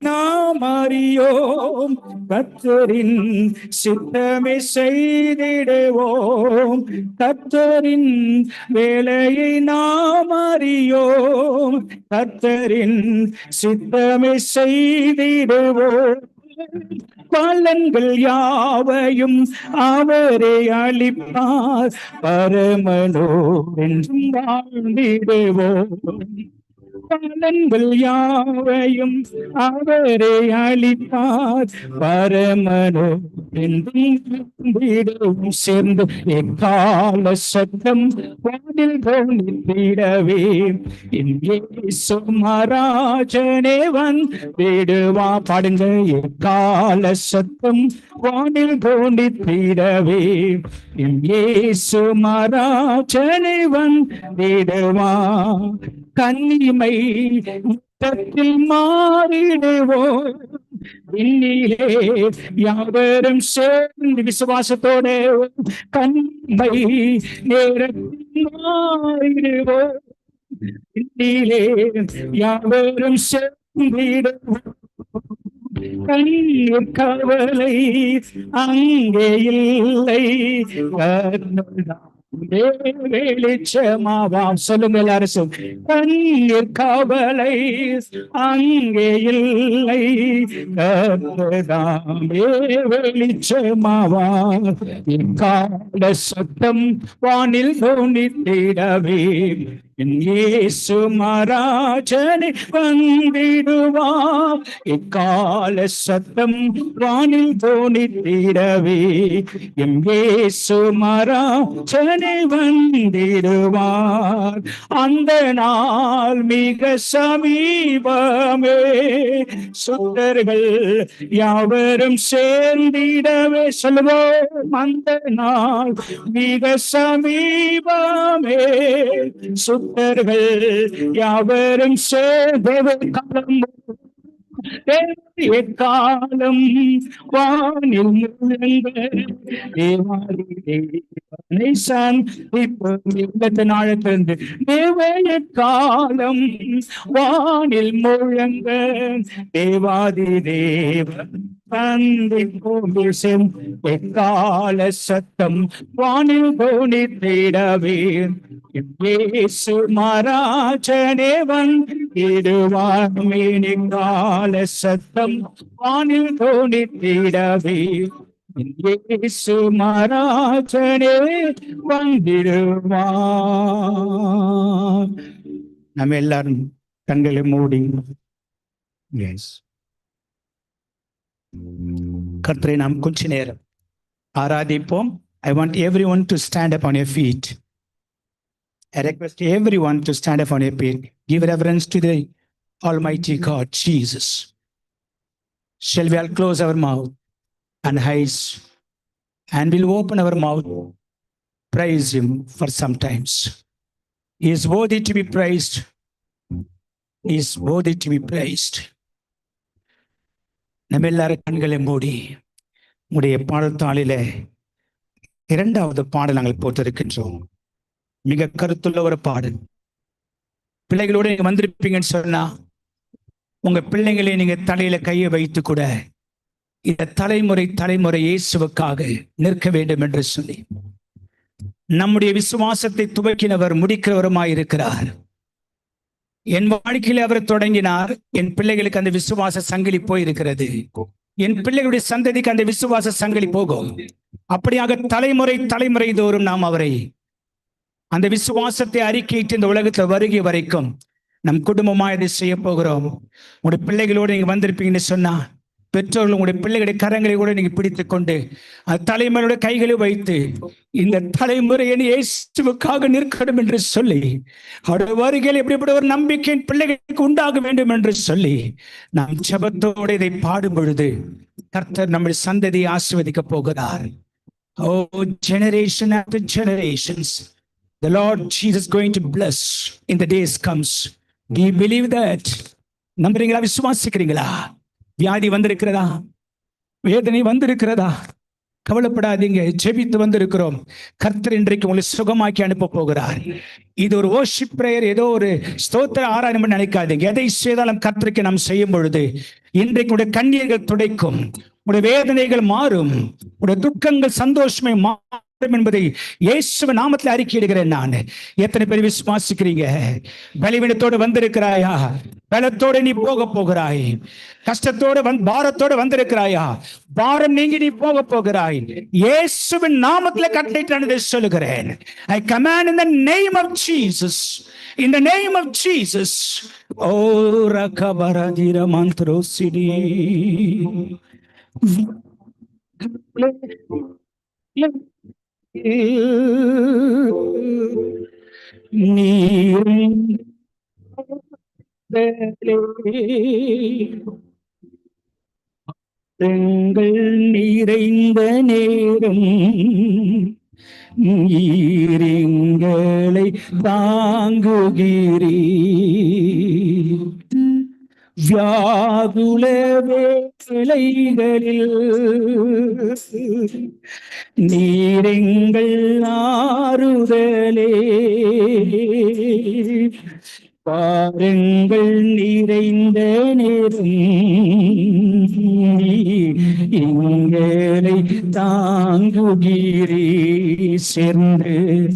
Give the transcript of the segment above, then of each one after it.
நாம் அறியோம் கத்தரின் சித்தமே செய்திடுவோம். கத்தரின் வேலையை நாம் அறியோம் கத்தரின் சித்தமே செய்திடுவோம். பலன்கள் யாவையும் அவரே அளிப்பார் பரமனோ என்றும் வாழ்ந்திடுவோம். பலன்கள் யாவையும் அவரே அளித்தார் பரமனோ என்றும் சேர்ந்து எக்கால சத்தம் வானில் கவனித்திடவே சுமராஜனே வந்திடுவா பாடுங்க எக்கால சத்தம் வானில் கவனித்திடவே சுமராஜனே வந்திடுவா கன்னிமை முத்தத்தில் மாறிடுவோம். விண்ணிலே யாவரும் சேர்ந்து விசுவாசத்தோட கண்மை நேரத்தில் மாறிடுவோம். விண்ணிலே யாவரும் சேர்ந்திடுவோம். கண்ணீர் கவலை அங்கே இல்லை. வெளிச்சமாவாம். சொல்லுங்க எல்லாரும். கண்ணீர் கவலை அங்கே இல்லை. கர்த்ததாமே வெளிச்சமாவாம். கால சத்தம் வானில் தோணித்திடவே இயேசு மராஜனை வந்திடுவார். இக்கால சத்தம் வானில் தோணித்திடவே எம் இயேசு மராஜனை வந்திடுவார். அந்த நாள் மிக சமீபமே. சுத்தர்கள் யாவரும் சேர்ந்திடவே. சொல்லுவோம் அந்த நாள் மிக சமீபமே. பக்தர்கள் யாவரும் சேர்ந்தவை காலம் காலம். வானில் முழங்க தேவைய காலம். வானில் முழங்க தேவாதி தேவன். தந்தை சந்திப்போம் எக்கால சத்தம் வானில் போனித்திடவே. இயேசு மராஜனேவன் வந்திடுவார் கால சத்தம் வானில் தோணித்திடவே இயேசு மராஜனே வந்திடுவார் நம்ம எல்லாரும் கண்களை மூடி. எஸ் கர்த்தரை நாம் கொஞ்ச நேரம் ஆராதிப்போம் I want everyone to stand up on your feet I request everyone to stand up on your feet. Give reverence to the Almighty God, Jesus. Shall we all close our mouth and eyes and we'll open our mouth, praise Him for some times. He is worthy to be praised. He is worthy to be praised. நம்ம எல்லாரும் கண்களை மூடி உடைய பாடத்தாளிலே இரண்டாவது பாடல் நாங்கள் போட்டிருக்கின்றோம் மிக கருத்துள்ள ஒரு பாடல். பிள்ளைகளோட நீங்க வந்திருப்பீங்கன்னு சொன்னா உங்க பிள்ளைங்களை நீங்க தலையில கையை வைத்து கூட இந்த தலைமுறை தலைமுறை இயேசுவுக்காக நிற்க வேண்டும் என்று சொல்லி நம்முடைய விசுவாசத்தை துவக்கினவர் முடிக்கிறவருமாய் இருக்கிறார் என் வாழ்க்கையில அவர் தொடங்கினார். என் பிள்ளைகளுக்கு அந்த விசுவாச சங்கிலி போயிருக்கிறது. என் பிள்ளைகளுடைய சந்ததிக்கு அந்த விசுவாச சங்கிலி போகும். அப்படியாக தலைமுறை தலைமுறை தோறும் நாம் அவரை அந்த விசுவாசத்தை அறிக்கையிட்டு இந்த உலகத்தில் வருகை வரைக்கும் நம் குடும்பமா இதை செய்ய போகிறோம். உங்களுடைய பிள்ளைகளோடு நீங்க வந்திருப்பீங்கன்னு சொன்னா பெற்றோர்கள் உங்களுடைய பிள்ளைகளுடைய கரங்களை கூட நீங்க பிடித்துக் கொண்டு தலைமுறையுடைய தலைமுறையோட கைகளை வைத்து இந்த தலைமுறை இயேசுவுக்காக நிற்கணும் என்று சொல்லி அவருடைய வருகையில் எப்படிப்பட்ட ஒரு நம்பிக்கையின் பிள்ளைகளுக்கு உண்டாக வேண்டும் என்று சொல்லி நாம் ஜபத்தோடு இதை பாடும் பொழுது கர்த்தர் நம்முடைய சந்ததியை ஆசிர்வதிக்க போகிறார் ஓ generation after generations The Lord Jesus going to bless in the days comes. Do you believe that? நம்புறீங்களா விசுவாசிக்கிறீங்களா வியாதி வந்திருக்கிறதா? வேதனை வந்திருக்கிறதா? கவலைப்படாதீங்க. ஜெபித்து வந்திருக்கிறோம். கர்த்தர் இன்றைக்கு உங்களை சுகமாக்கி அனுப்ப போகிறார். இது ஒரு ஓஷிப் பிரேயர் ஏதோ ஒரு ஸ்தோத்திர ஆராயணம் நினைக்காதீங்க. எதை செய்தாலும் கர்த்தருக்கு நாம் செய்யும் பொழுது இன்றைக்கு உடைய கண்ணீர்கள் துடைக்கும். உடைய வேதனைகள் மாறும். உடைய துக்கங்கள் சந்தோஷமே மா என்பதை இயேசுவ நாமத்தில் அறிக்கையிடுகிறேன் நான். எத்தனை பேர் விசுவாசிக்கிறீங்க? பலவீனத்தோடு வந்திருக்கிறாயா? பலத்தோடு நீ போக போகிறாய். கஷ்டத்தோடு வந் பாரத்தோடு வந்திருக்கிறாயா? பாரம் நீங்கி நீ போக போகிறாய். இயேசுவின் நாமத்தில் கட்டளையிட்டு சொல்லுகிறேன். I command in the name of Jesus in the name of Jesus oh ரகபரதிர மந்த்ரோசிடி நீங்கள் நிறைந்த நேரம் நீரிங்களை தாங்குகிறீ வியாகுல வேலைகளில் நீரெங்கள் ஆறுதலே பாருங்கள் நிறைந்த நேரம். எங்களை தாங்குகிறீ சேர்ந்து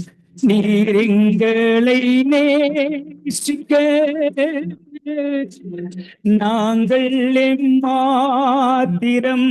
நீரெங்களை நேசிக்க. நாங்கள் மாத்திரம்.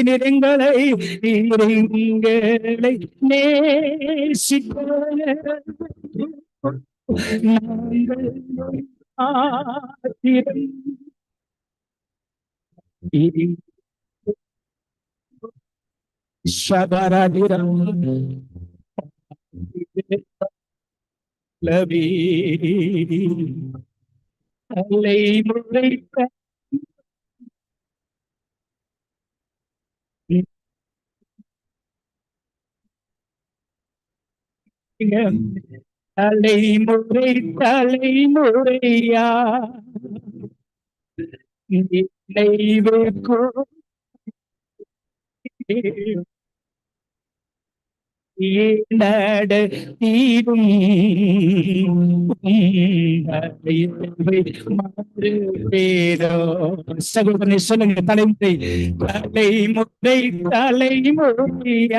நிறங்களை நிறங்களை நேசிப்ப நாங்கள் ஆத்திரம் சபரதிரம் அலை முறைத்த தலைமுறை தலைமுறையா. நட தீரும். சகோதரனை சொல்லுங்க தலைமுறை. தலைமுறை தலைமுறையா.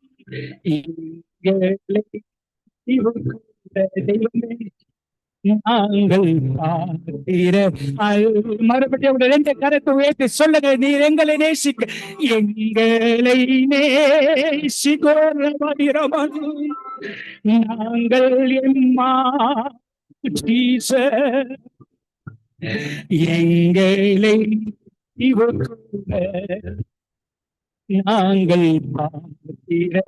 மறுபடியும் ரெண்டு கரத்தை உயர்த்தி சொல்லுங்க நீர் எங்களை நேசிக்க எங்களை நேசிகோரமன் நாங்கள் எம்மா எங்களை இவக்குள்ள நாங்கள் பார்த்திர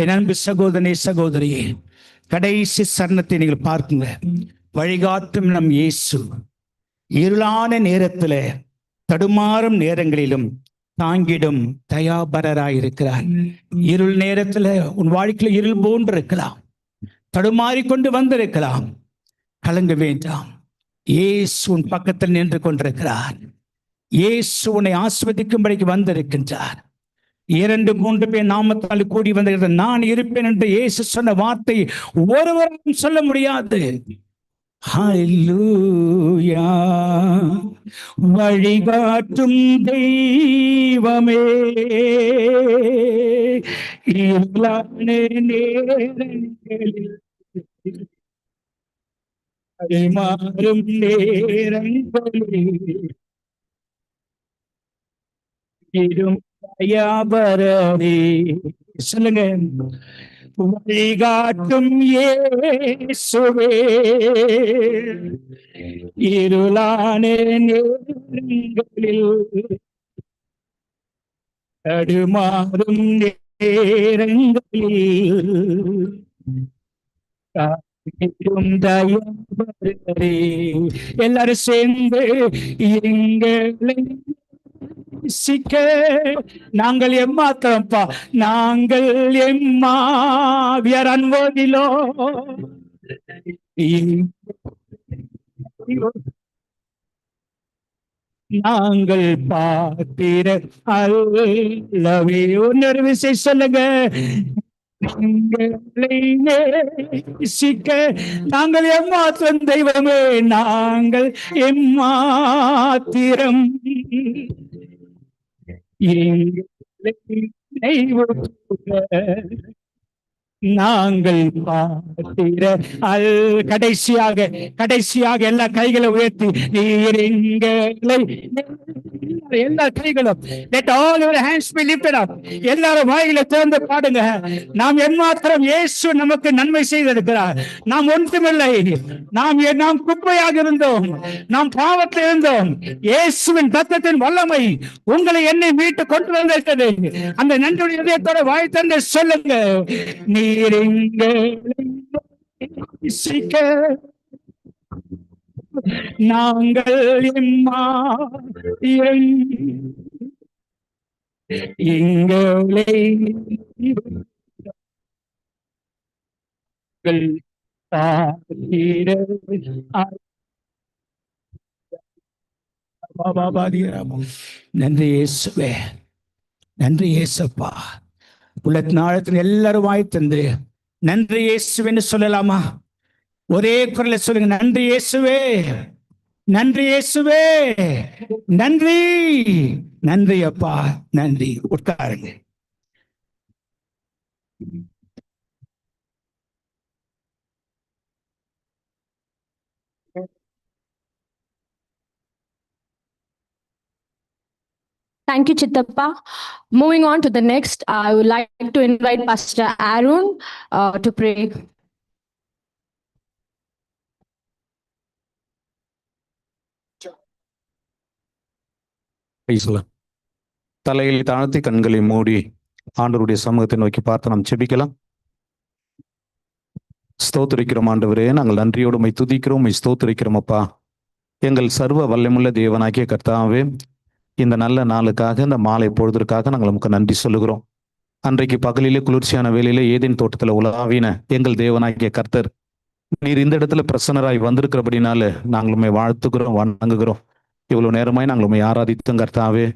என் அன்பு சகோதரனே சகோதரியே கடைசி சரணத்தை நீங்கள் பார்க்குங்க. வழிகாட்டும் நம் இயேசு. இருளான நேரத்துல தடுமாறும் நேரங்களிலும் தாங்கிடும் தயாபரராயிருக்கிறார். இருள் நேரத்துல உன் வாழ்க்கையில இருள் போன்று இருக்கலாம் தடுமாறி கொண்டு வந்திருக்கலாம். கலங்க வேண்டாம். இயேசு உன் பக்கத்தில் நின்று கொண்டிருக்கிறார். இயேசு உன்னை ஆஸ்வதிக்கும்படிக்கு வந்திருக்கின்றார். இரண்டு மூன்று பேர் நாமத்தால் கூடி வந்திருக்கிறது நான் இருப்பேன் என்று இயேசு சொன்ன வார்த்தை ஒருவரும் சொல்ல முடியாது. வழிகாட்டும் தெய்வமே. இருளான நேரங்களில் மாறும் நேரங்களில். இரும் தயாபரனே சொல்லுங்க வழிகாட்டும் இயேசுவே இருளான நேரங்களில் தடுமாறும் நேரங்களில் காத்திடும் தயாபரனே எல்லாரும் சேர்ந்து எங்களை சிக்க நாங்கள் எம்மாத்திரம்ப்பா நாங்கள் எம்மா we are நாங்கள் பார்த்திர அல்லவே. இன்னொரு விசை சொல்லுங்க. எங்களை நேசிக்க. நாங்கள் எம்மாத்திரம் தெய்வமே நாங்கள் எம்மாத்திரம். எங்களை நினைவுகூர நாங்கள் பார்த்திர அல் கடைசியாக கடைசியாக எல்லா கைகளை உயர்த்தி நீர் எங்களை எல்லா கைகளும் let all your hands எல்லாரும் வாயில திறந்து பாடுங்க. நாம் எம்மாத்திரம் இயேசு நமக்கு நன்மை செய்திருக்கிறார். நாம் ஒன்றுமில்லை. நாம் நாம் குப்பையாக இருந்தோம். நாம் பாவத்தில் இருந்தோம். இயேசுவின் தத்தத்தின் வல்லமை உங்களை என்னை மீட்டு கொண்டு வந்திருக்கிறது. அந்த நன்றியுடைய இதயத்தோட வாய் தந்து சொல்லுங்க. நீ எங்களை நேசிக்க நாங்கள் எம்மா எங்களை நீங்கள் பார்த்திட நன்றி இயேசுவே. நன்றி இயேசப்பா. உள்ளத்தின் எல்லாரும் வாய் தந்து நன்றி இயேசுவேன்னு சொல்லலாமா? ஒரே குரல சொல்லுங்க நன்றி இயேசுவே நன்றி இயேசுவே நன்றி நன்றி அப்பா நன்றி. உட்காருங்க. தேங்க்யூ சித்தப்பா. Moving on to the next, I would like to invite Pastor Arun uh, to pray. தலையில் தாழ்த்தி கண்களை மூடி ஆண்டவருடைய சமூகத்தை நோக்கி பார்த்து நாம் செபிக்கலாம் ஸ்தோத்திரிக்கிறோம் ஆண்டவரே நாங்கள் நன்றியோடு மை துதிக்கிறோம் உம்மை ஸ்தோத்திரிக்கிறோம் அப்பா. எங்கள் சர்வ வல்லமுள்ள தேவனாகிய கர்த்தாவே இந்த நல்ல நாளுக்காக இந்த மாலை பொழுதற்காக நாங்கள் நமக்கு நன்றி சொல்லுகிறோம். அன்றைக்கு பகலிலே குளிர்ச்சியான வேலையிலே ஏதேன் தோட்டத்தில் உலாவின எங்கள் தேவனாகிய கர்த்தர் நீர் இந்த இடத்துல பிரசன்னராய் வந்திருக்கிறபடினால நாங்கள் உண்மை வாழ்த்துக்கிறோம் வணங்குகிறோம். இவ்வளவு நேரமாய் நாங்கள் உண்மை ஆராதித்தோம் கர்த்தாவே.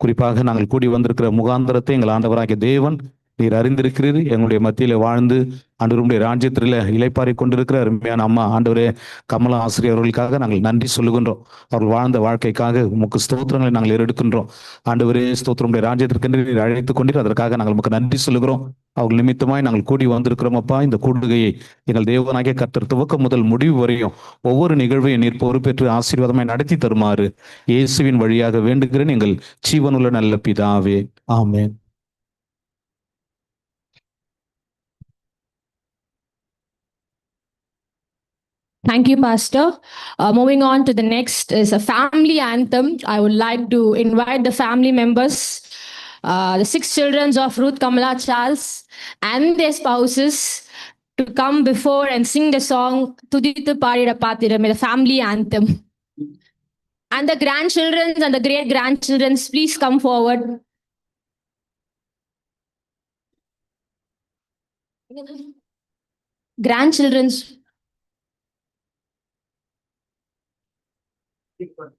குறிப்பாக நாங்கள் கூடி வந்திருக்கிற முகாந்தரத்தை எங்கள் ஆண்டவராகிய தேவன் நீர் அறிந்திருக்கிறீர் எங்களுடைய மத்தியில வாழ்ந்து ஆண்டவருடைய ராஜ்யத்தில் இலைப்பாரி கொண்டிருக்கிற அருமையான அம்மா ஆண்டவரே கமலா ஆசிரியர் அவர்களுக்காக நாங்கள் நன்றி சொல்லுகின்றோம். அவர்கள் வாழ்ந்த வாழ்க்கைக்காக உமக்கு ஸ்தோத்திரங்களை நாங்கள் ஏறெடுக்கின்றோம். ஆண்டவரே ஸ்தோத்திரமுடைய ராஜ்யத்திற்கென்று நீர் அழைத்துக் கொண்டீர். அதற்காக நாங்கள் உமக்கு நன்றி சொல்லுகிறோம். அவர்கள் நிமித்தமாய் நாங்கள் கூடி வந்திருக்கிறோம் அப்பா. இந்த கூடுகையை எங்கள் தேவனாகிய கர்த்தர் துவக்கம் முதல் முடிவு வரையும் ஒவ்வொரு நிகழ்வையும் நீர் பொறுப்பேற்று ஆசீர்வாதமாய் நடத்தி தருமாறு இயேசுவின் வழியாக வேண்டுகிறேன். எங்கள் ஜீவனுள்ள நல்ல பிதாவே. ஆமேன். Thank you, Pastor. Uh, moving on to the next is a family anthem. I would like to invite the family members, uh, the six children of Ruth Kamala Charles and their spouses to come before and sing the song Tuditu Parida Patiram, the family anthem. And the grandchildren and the great grandchildren, please come forward. Grandchildren's Bitcoin.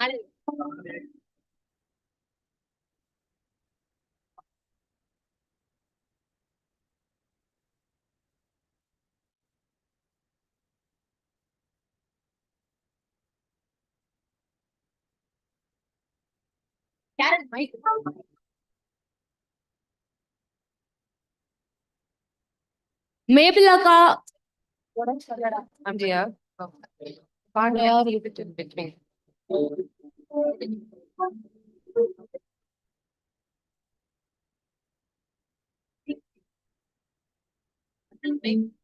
Vale. Karen, microphone. Maybe like I'm dear. Pandya, leave it between. Thank you.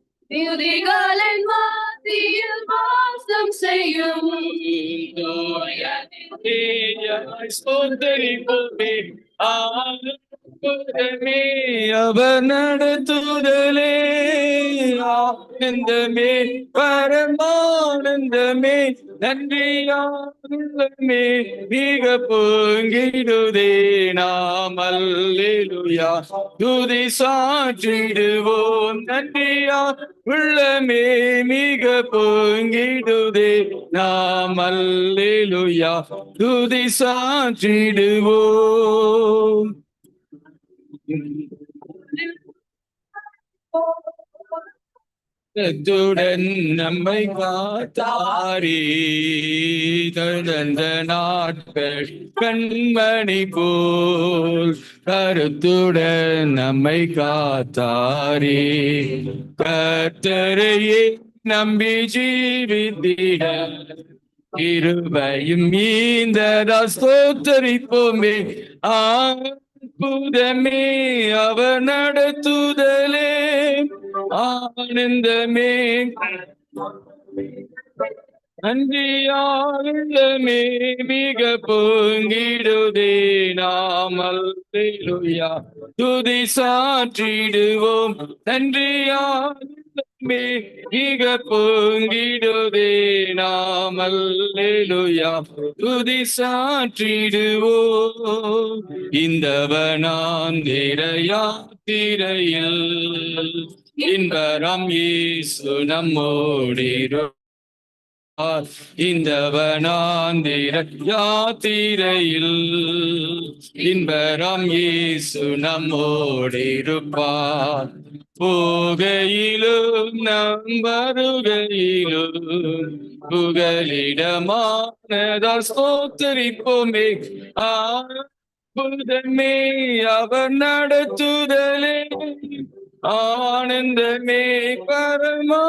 துதிகளின் மத்தியில் வாசம் செய்யும் ஸ்தோத்தரிப்போமே ஆனந்தமே அவர் நடத்துதலே ஆனந்தமே பரமானந்தமே நன்றியானந்தமே மிக பொங்கிடுதே நாம். அல்லேலுயா. துதி சாற்றிடுவோம் நன்றியா. உள்ளமே மிக பொங்கிடுதே நாம். அல்லேலுயா. துதி சாற்றிடுவோம். கருத்துடன் நம்மை காத்தாரே தந்த நாட்கள் கண்மணி போல் கருத்துடன் நம்மை காத்தாரி. கத்தரையே நம்பி ஜீவித்திட இருபையும் மீந்ததா ஸ்தோத்தரிப்போமே. ஆ அற்புதமே அவர் நடத்துதலே. ஆனந்தமே. நன்றியாருள்ளமே மிக பொங்கிடுதே நாமல் துதி சாற்றிடுவோம். நன்றியாருள்ளமே மிக பொங்கிடுதே நாமல் துதி சாற்றிடுவோ இந்த வனாந்திர யாத்திரையில் இன்பரம் ஈசு நம்மோடிரோ இந்த வனாந்திர யாத்திரையில் இன்பரம் இயேசு நம்மோடிருப்பார். போகையிலும் நம் வருகையிலும் புகலிடமானதா சோத்தரிப்போமே அற்புதமே அவர் நடத்துதலே. ஆனந்தமே பரமா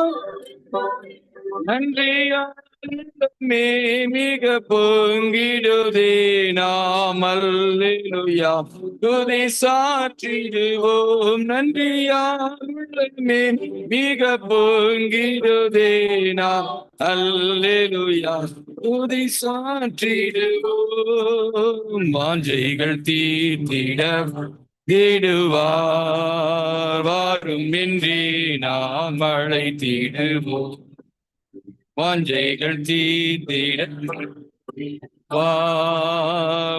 நன்றியானந்தமே மிக பொங்கிடுதே நாமல்லுயா துதி சாற்றிடுவோம். நன்றியானந்தமே மிக பொங்கிடுதே நாம். அல்லேலுயா துதி சாற்றிடுவோம். வாஞ்சைகள் தீர்த்திட தேடுவார். வாரும் இன்றி நாம் மழை தீடுவோம் வாஞ்சைகள் தீர்த்திட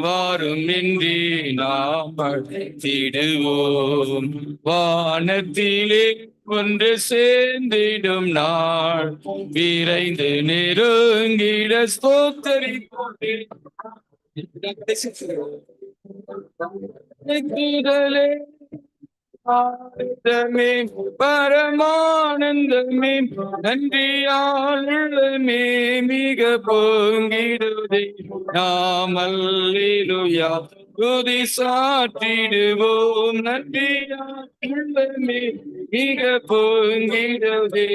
வாரும் என்றே நாம் திடுவோம் வானத்திலே ஒன்று சேர்ந்திடும் நாள் விரைந்து நெருங்கிட ஸ்தோத்தரி குதலே ஆனந்தமே பரமானந்தமே நன்றியாளமே மிக பொங்கிடுதே நாம் அல்லேலுயா துதி சாற்றிடுவோம் நன்றியாமே மிக பொங்கிடுதே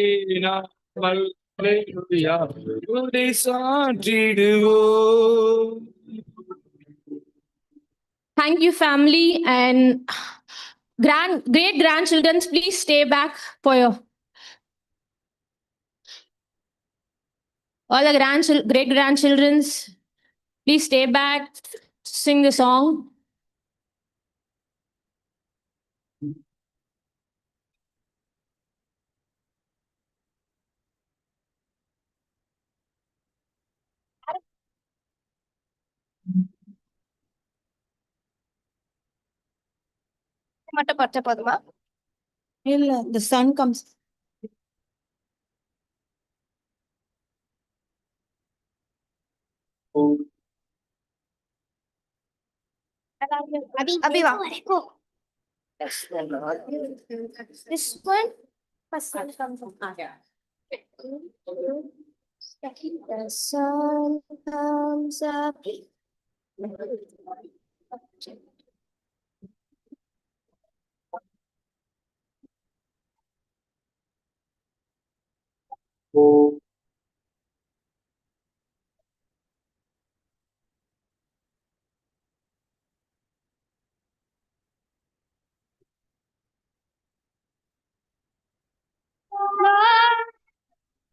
நாமல் அல்லேலூயா. துதி சாற்றிடுவோம் Thank you, family and grand, great grandchildren. Please stay back for your. All the grandchil, great grandchildrens, please stay back, sing the song. மட்டும் பச்சை போதுமா இல்ல the sun comes அபி வா this one first sun comes up the sun comes up cô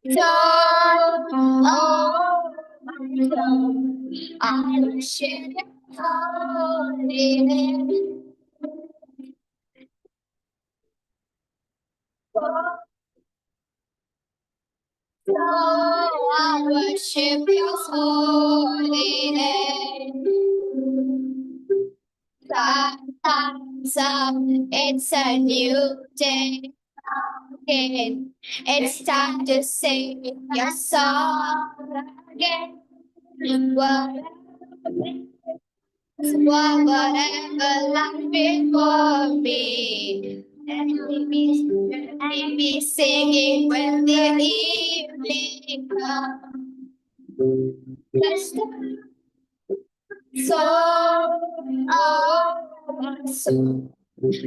Don't know I'm shaking, I'm So I worship your holy name. Thumbs up, it's a new day. Again, it's time to sing your song again. Whatever, whatever life before me. Be, let me be singing when the evening comes. So, oh, soul,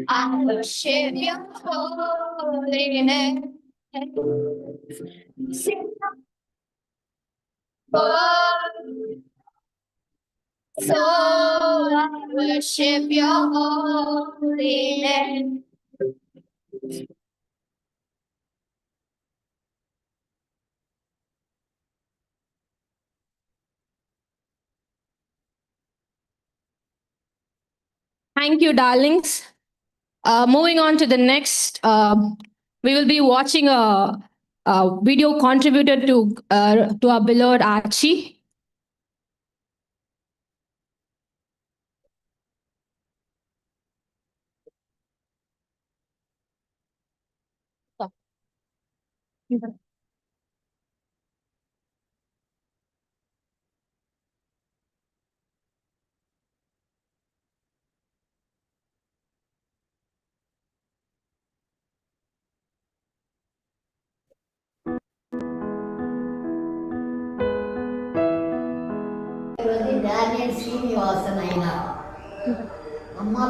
I worship your holy name. Sing. Oh, so I worship your holy name. Thank you, darlings. Uh, moving on to the next, um, we will be watching a, a video contributed to, uh, to our beloved Archie. வந்து Daniel Srinivasan ஐயா அம்மா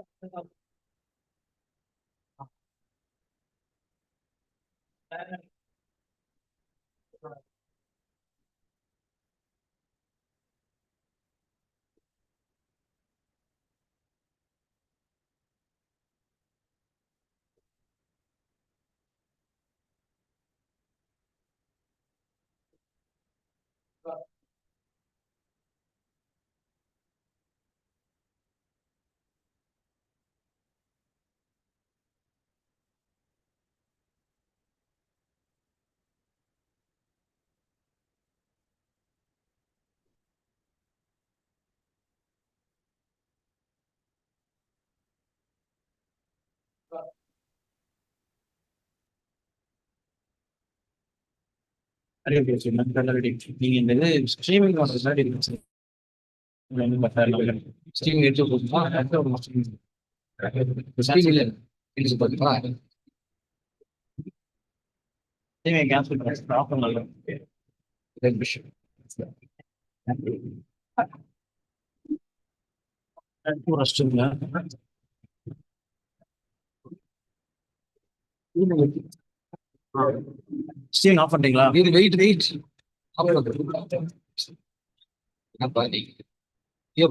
Thank you. நீங்க இந்த இது streaming பண்றது இருக்கு. Streaming எடுத்து போகுமா கேன்சல் ரெஸ்ட்டுங்க ஸ்டீன் ஆஃப் பண்ணிட்டீங்களா இது வெயிட் வெயிட் நீங்க